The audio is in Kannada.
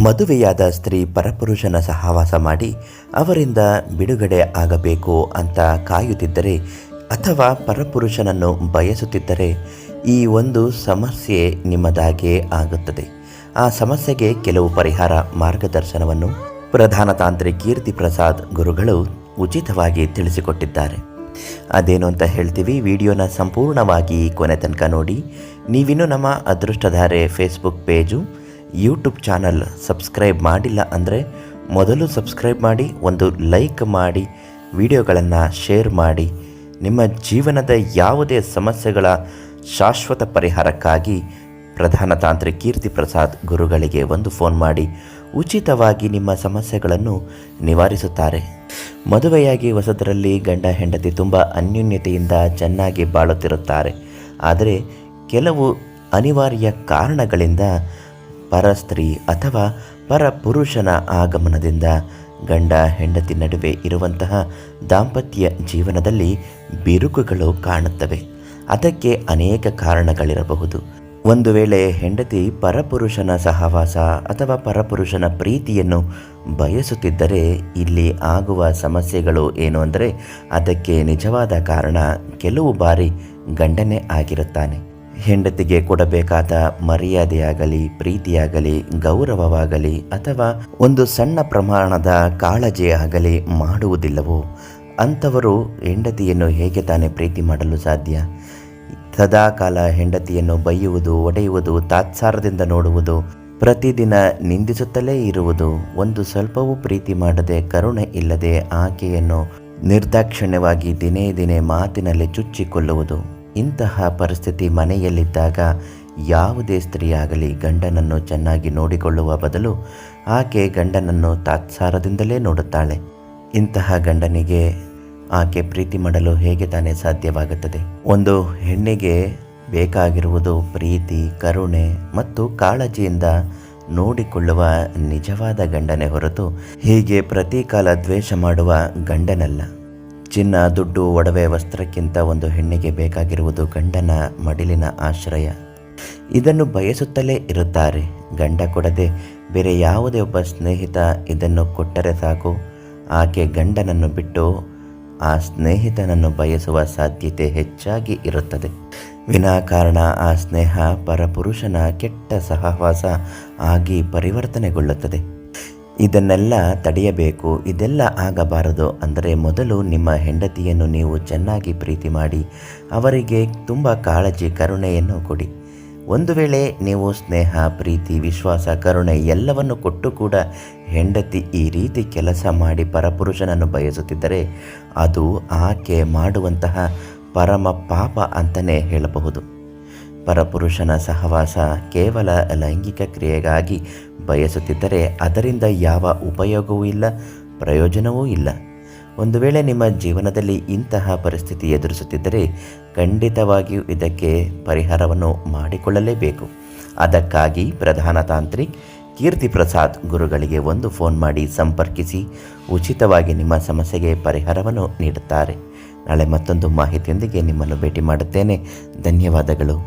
ಮದುವೆಯಾದ ಸ್ತ್ರೀ ಪರಪುರುಷನ ಸಹವಾಸ ಮಾಡಿ ಅವರಿಂದ ಬಿಡುಗಡೆ ಆಗಬೇಕು ಅಂತ ಕಾಯುತ್ತಿದ್ದರೆ ಅಥವಾ ಪರಪುರುಷನನ್ನು ಬಯಸುತ್ತಿದ್ದರೆ ಈ ಒಂದು ಸಮಸ್ಯೆ ನಿಮ್ಮದಾಗೆ ಆಗುತ್ತದೆ. ಆ ಸಮಸ್ಯೆಗೆ ಕೆಲವು ಪರಿಹಾರ ಮಾರ್ಗದರ್ಶನವನ್ನು ಪ್ರಧಾನ ತಾಂತ್ರಿ ಕೀರ್ತಿ ಪ್ರಸಾದ್ ಗುರುಗಳು ಉಚಿತವಾಗಿ ತಿಳಿಸಿಕೊಟ್ಟಿದ್ದಾರೆ. ಅದೇನು ಅಂತ ಹೇಳ್ತೀವಿ, ವಿಡಿಯೋನ ಸಂಪೂರ್ಣವಾಗಿ ಕೊನೆ ತನಕ ನೋಡಿ. ನೀವಿನ್ನೂ ನಮ್ಮ Adrushtadhare Facebook page YouTube channel subscribe ಮಾಡಿಲ್ಲ ಅಂದರೆ ಮೊದಲು ಸಬ್ಸ್ಕ್ರೈಬ್ ಮಾಡಿ, ಒಂದು ಲೈಕ್ ಮಾಡಿ ವಿಡಿಯೋಗಳನ್ನು ಶೇರ್ ಮಾಡಿ. ನಿಮ್ಮ ಜೀವನದ ಯಾವುದೇ ಸಮಸ್ಯೆಗಳ ಶಾಶ್ವತ ಪರಿಹಾರಕ್ಕಾಗಿ ಪ್ರಧಾನ ತಾಂತ್ರಿಕ ಕೀರ್ತಿ ಪ್ರಸಾದ್ ಗುರುಗಳಿಗೆ ಒಂದು ಫೋನ್ ಮಾಡಿ. ಉಚಿತವಾಗಿ ನಿಮ್ಮ ಸಮಸ್ಯೆಗಳನ್ನು ನಿವಾರಿಸುತ್ತಾರೆ. ಮದುವೆಯಾಗಿ ಹೊಸದರಲ್ಲಿ ಗಂಡ ಹೆಂಡತಿ ತುಂಬ ಅನ್ಯೂನ್ಯತೆಯಿಂದ ಚೆನ್ನಾಗಿ ಬಾಳುತ್ತಿರುತ್ತಾರೆ. ಆದರೆ ಕೆಲವು ಅನಿವಾರ್ಯ ಕಾರಣಗಳಿಂದ ಪರಸ್ತ್ರೀ ಅಥವಾ ಪರಪುರುಷನ ಆಗಮನದಿಂದ ಗಂಡ ಹೆಂಡತಿ ನಡುವೆ ಇರುವಂತಹ ದಾಂಪತ್ಯ ಜೀವನದಲ್ಲಿ ಬಿರುಕುಗಳು ಕಾಣುತ್ತವೆ. ಅದಕ್ಕೆ ಅನೇಕ ಕಾರಣಗಳಿರಬಹುದು. ಒಂದು ವೇಳೆ ಹೆಂಡತಿ ಪರಪುರುಷನ ಸಹವಾಸ ಅಥವಾ ಪರಪುರುಷನ ಪ್ರೀತಿಯನ್ನು ಬಯಸುತ್ತಿದ್ದರೆ ಇಲ್ಲಿ ಆಗುವ ಸಮಸ್ಯೆಗಳು ಏನು ಅಂದರೆ ಅದಕ್ಕೆ ನಿಜವಾದ ಕಾರಣ ಕೆಲವು ಬಾರಿ ಗಂಡನೇ ಆಗಿರುತ್ತಾನೆ. ಹೆಂಡತಿಗೆ ಕೊಡಬೇಕಾದ ಮರ್ಯಾದೆಯಾಗಲಿ, ಪ್ರೀತಿಯಾಗಲಿ, ಗೌರವವಾಗಲಿ ಅಥವಾ ಒಂದು ಸಣ್ಣ ಪ್ರಮಾಣದ ಕಾಳಜಿಯಾಗಲಿ ಮಾಡುವುದಿಲ್ಲವೋ? ಅಂಥವರು ಹೆಂಡತಿಯನ್ನು ಹೇಗೆ ತಾನೇ ಪ್ರೀತಿ ಮಾಡಲು ಸಾಧ್ಯ? ಸದಾಕಾಲ ಹೆಂಡತಿಯನ್ನು ಬೈಯುವುದು, ಒಡೆಯುವುದು, ತಾತ್ಸಾರದಿಂದ ನೋಡುವುದು, ಪ್ರತಿದಿನ ನಿಂದಿಸುತ್ತಲೇ ಇರುವುದು, ಒಂದು ಸ್ವಲ್ಪವೂ ಪ್ರೀತಿ ಮಾಡದೆ ಕರುಣೆ ಇಲ್ಲದೆ ಆಕೆಯನ್ನು ನಿರ್ದಾಕ್ಷಿಣ್ಯವಾಗಿ ದಿನೇ ದಿನೇ ಮಾತಿನಲ್ಲಿ ಚುಚ್ಚಿಕೊಳ್ಳುವುದು. ಇಂತಹ ಪರಿಸ್ಥಿತಿ ಮನೆಯಲ್ಲಿದ್ದಾಗ ಯಾವುದೇ ಸ್ತ್ರೀಯಾಗಲಿ ಗಂಡನನ್ನು ಚೆನ್ನಾಗಿ ನೋಡಿಕೊಳ್ಳುವ ಬದಲು ಆಕೆ ಗಂಡನನ್ನು ತಾತ್ಸಾರದಿಂದಲೇ ನೋಡುತ್ತಾಳೆ. ಇಂತಹ ಗಂಡನಿಗೆ ಆಕೆ ಪ್ರೀತಿ ಮಾಡಲು ಹೇಗೆ ತಾನೇ ಸಾಧ್ಯವಾಗುತ್ತದೆ? ಒಂದು ಹೆಣ್ಣಿಗೆ ಬೇಕಾಗಿರುವುದು ಪ್ರೀತಿ, ಕರುಣೆ ಮತ್ತು ಕಾಳಜಿಯಿಂದ ನೋಡಿಕೊಳ್ಳುವ ನಿಜವಾದ ಗಂಡನೇ ಹೊರತು ಹೀಗೆ ಪ್ರತಿಕಾಲ ದ್ವೇಷ ಮಾಡುವ ಗಂಡನಲ್ಲ. ಚಿನ್ನ ದುಡ್ಡು ಒಡವೆ ವಸ್ತ್ರಕ್ಕಿಂತ ಒಂದು ಹೆಣ್ಣಿಗೆ ಬೇಕಾಗಿರುವುದು ಗಂಡನ ಮಡಿಲಿನ ಆಶ್ರಯ. ಇದನ್ನು ಬಯಸುತ್ತಲೇ ಇರುತ್ತಾರೆ. ಗಂಡ ಕೊಡದೆ ಬೇರೆ ಯಾವುದೇ ಒಬ್ಬ ಸ್ನೇಹಿತ ಇದನ್ನು ಕೊಟ್ಟರೆ ಸಾಕು. ಆಕೆ ಗಂಡನನ್ನು ಬಿಟ್ಟು ಆ ಸ್ನೇಹಿತನನ್ನು ಬಯಸುವ ಸಾಧ್ಯತೆ ಹೆಚ್ಚಾಗಿ ಇರುತ್ತದೆ. ವಿನಾಕಾರಣ ಆ ಸ್ನೇಹ ಪರಪುರುಷನ ಕೆಟ್ಟ ಸಹವಾಸ ಆಗಿ ಪರಿವರ್ತನೆಗೊಳ್ಳುತ್ತದೆ. ಇದನ್ನೆಲ್ಲ ತಡೆಯಬೇಕು, ಇದೆಲ್ಲ ಆಗಬಾರದು ಅಂದರೆ ಮೊದಲು ನಿಮ್ಮ ಹೆಂಡತಿಯನ್ನು ನೀವು ಚೆನ್ನಾಗಿ ಪ್ರೀತಿ ಮಾಡಿ, ಅವರಿಗೆ ತುಂಬ ಕಾಳಜಿ, ಕರುಣೆಯನ್ನು ಕೊಡಿ. ಒಂದು ವೇಳೆ ನೀವು ಸ್ನೇಹ, ಪ್ರೀತಿ, ವಿಶ್ವಾಸ, ಕರುಣೆ ಎಲ್ಲವನ್ನು ಕೊಟ್ಟು ಕೂಡ ಹೆಂಡತಿ ಈ ರೀತಿ ಕೆಲಸ ಮಾಡಿ ಪರಪುರುಷನನ್ನು ಬಯಸುತ್ತಿದ್ದರೆ ಅದು ಆಕೆ ಮಾಡುವಂತಹ ಪರಮ ಪಾಪ ಅಂತಲೇ ಹೇಳಬಹುದು. ಪರಪುರುಷನ ಸಹವಾಸ ಕೇವಲ ಲೈಂಗಿಕ ಕ್ರಿಯೆಗಾಗಿ ಬಯಸುತ್ತಿದ್ದರೆ ಅದರಿಂದ ಯಾವ ಉಪಯೋಗವೂ ಇಲ್ಲ, ಪ್ರಯೋಜನವೂ ಇಲ್ಲ. ಒಂದು ವೇಳೆ ನಿಮ್ಮ ಜೀವನದಲ್ಲಿ ಇಂತಹ ಪರಿಸ್ಥಿತಿ ಎದುರಿಸುತ್ತಿದ್ದರೆ ಖಂಡಿತವಾಗಿಯೂ ಇದಕ್ಕೆ ಪರಿಹಾರವನ್ನು ಮಾಡಿಕೊಳ್ಳಲೇಬೇಕು. ಅದಕ್ಕಾಗಿ ಪ್ರಧಾನ ತಾಂತ್ರಿಕ್ ಕೀರ್ತಿ ಪ್ರಸಾದ್ ಗುರುಗಳಿಗೆ ಒಂದು ಫೋನ್ ಮಾಡಿ ಸಂಪರ್ಕಿಸಿ, ಉಚಿತವಾಗಿ ನಿಮ್ಮ ಸಮಸ್ಯೆಗೆ ಪರಿಹಾರವನ್ನು ನೀಡುತ್ತಾರೆ. ನಾಳೆ ಮತ್ತೊಂದು ಮಾಹಿತಿಯೊಂದಿಗೆ ನಿಮ್ಮನ್ನು ಭೇಟಿ ಮಾಡುತ್ತೇನೆ. ಧನ್ಯವಾದಗಳು.